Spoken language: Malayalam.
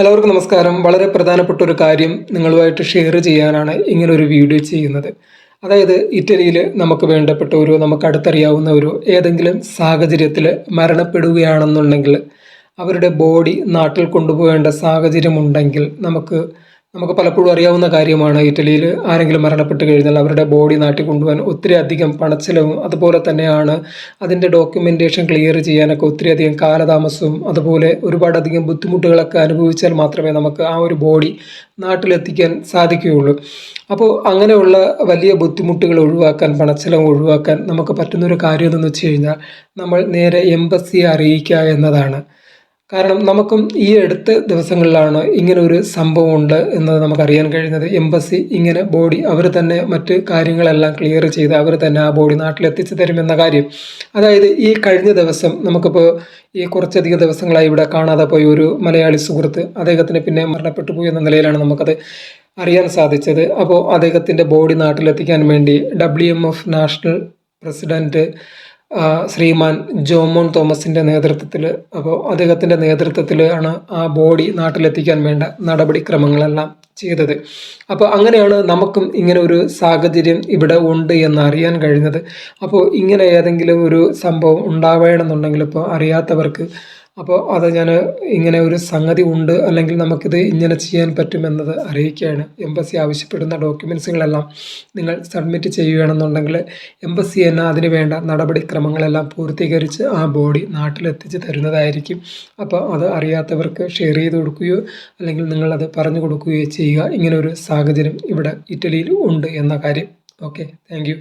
എല്ലാവർക്കും നമസ്കാരം. വളരെ പ്രധാനപ്പെട്ട ഒരു കാര്യം നിങ്ങളുമായിട്ട് ഷെയർ ചെയ്യാനാണ് ഇങ്ങനെ ഒരു വീഡിയോ ചെയ്യുന്നത്. അതായത് ഇറ്റലിയിൽ നമുക്ക് വേണ്ടപ്പെട്ട ഒരു നമുക്ക് അടുത്തറിയാവുന്ന ഒരു ഏതെങ്കിലും സാഹചര്യത്തിൽ മരണപ്പെടുകയാണെന്നുണ്ടെങ്കിൽ അവരുടെ ബോഡി നാട്ടിൽ കൊണ്ടുപോകേണ്ട സാഹചര്യമുണ്ടെങ്കിൽ നമുക്ക് നമുക്ക് പലപ്പോഴും അറിയാവുന്ന കാര്യമാണ്. ഇറ്റലിയിൽ ആരെങ്കിലും മരണപ്പെട്ട് കഴിഞ്ഞാൽ അവരുടെ ബോഡി നാട്ടിൽ കൊണ്ടുപോകാൻ ഒത്തിരി അധികം പണച്ചിലവും അതുപോലെ തന്നെയാണ് അതിന്റെ ഡോക്യുമെന്റേഷൻ ക്ലിയർ ചെയ്യാനൊക്കെ ഒത്തിരി അധികം കാലതാമസവും അതുപോലെ ഒരുപാടധികം ബുദ്ധിമുട്ടുകളൊക്കെ അനുഭവിച്ചാൽ മാത്രമേ നമുക്ക് ആ ഒരു ബോഡി നാട്ടിലെത്തിക്കാൻ സാധിക്കുകയുള്ളൂ. അപ്പോൾ അങ്ങനെയുള്ള വലിയ ബുദ്ധിമുട്ടുകൾ ഒഴിവാക്കാൻ പണച്ചിലവ് ഒഴിവാക്കാൻ നമുക്ക് പറ്റുന്നൊരു കാര്യം എന്തെന്ന് വെച്ച് കഴിഞ്ഞാൽ നമ്മൾ നേരെ എംബസിയെ അറിയിക്കുക എന്നതാണ്. കാരണം നമുക്കും ഈ അടുത്ത ദിവസങ്ങളിലാണ് ഇങ്ങനെ ഒരു സംഭവം ഉണ്ട് എന്നത് നമുക്കറിയാൻ കഴിയുന്നത്. എംബസി ഇങ്ങനെ ബോഡി അവർ തന്നെ മറ്റ് കാര്യങ്ങളെല്ലാം ക്ലിയർ ചെയ്ത് അവർ തന്നെ ആ ബോഡി നാട്ടിലെത്തിച്ചു തരുമെന്ന കാര്യം. അതായത് ഈ കഴിഞ്ഞ ദിവസം നമുക്കിപ്പോൾ ഈ കുറച്ചധികം ദിവസങ്ങളായി ഇവിടെ കാണാതെ പോയ ഒരു മലയാളി സുഹൃത്ത് അദ്ദേഹത്തിന് പിന്നെ മരണപ്പെട്ടു പോയി എന്ന നിലയിലാണ് നമുക്കത് അറിയാൻ സാധിച്ചത്. അപ്പോൾ അദ്ദേഹത്തിന്റെ ബോഡി നാട്ടിലെത്തിക്കാൻ വേണ്ടി W M F national president Sriman Jomon തോമസിന്റെ നേതൃത്വത്തിൽ അപ്പോൾ അദ്ദേഹത്തിന്റെ നേതൃത്വത്തിൽ ആണ് ആ ബോഡി നാട്ടിലെത്തിക്കാൻ വേണ്ട നടപടിക്രമങ്ങളെല്ലാം ചെയ്തത്. അപ്പോൾ അങ്ങനെയാണ് നമുക്കും ഇങ്ങനെ ഒരു സാഹചര്യം ഇവിടെ ഉണ്ട് എന്ന് അറിയാൻ കഴിഞ്ഞത്. അപ്പോൾ ഇങ്ങനെ ഏതെങ്കിലും ഒരു സംഭവം ഉണ്ടാവേണമെന്നുണ്ടെങ്കിൽ ഇപ്പോൾ അറിയാത്തവർക്ക് അപ്പോൾ അത് ഞാൻ ഇങ്ങനെ ഒരു സംഗതി ഉണ്ട് അല്ലെങ്കിൽ നമുക്കിത് ഇങ്ങനെ ചെയ്യാൻ പറ്റുമെന്നത് അറിയിക്കുകയാണ്. എംബസി ആവശ്യപ്പെടുന്ന ഡോക്യുമെൻസുകളെല്ലാം നിങ്ങൾ സബ്മിറ്റ് ചെയ്യുകയാണെന്നുണ്ടെങ്കിൽ എംബസി തന്നെ അതിന് വേണ്ട നടപടിക്രമങ്ങളെല്ലാം പൂർത്തീകരിച്ച് ആ ബോഡി നാട്ടിലെത്തിച്ച് തരുന്നതായിരിക്കും. അപ്പോൾ അത് അറിയാത്തവർക്ക് ഷെയർ ചെയ്ത് കൊടുക്കുകയോ അല്ലെങ്കിൽ നിങ്ങളത് പറഞ്ഞു കൊടുക്കുകയോ ചെയ്യുക. ഇങ്ങനെ ഒരു സാഹചര്യം ഇവിടെ ഇറ്റലിയിൽ ഉണ്ട് എന്ന കാര്യം. Okay thank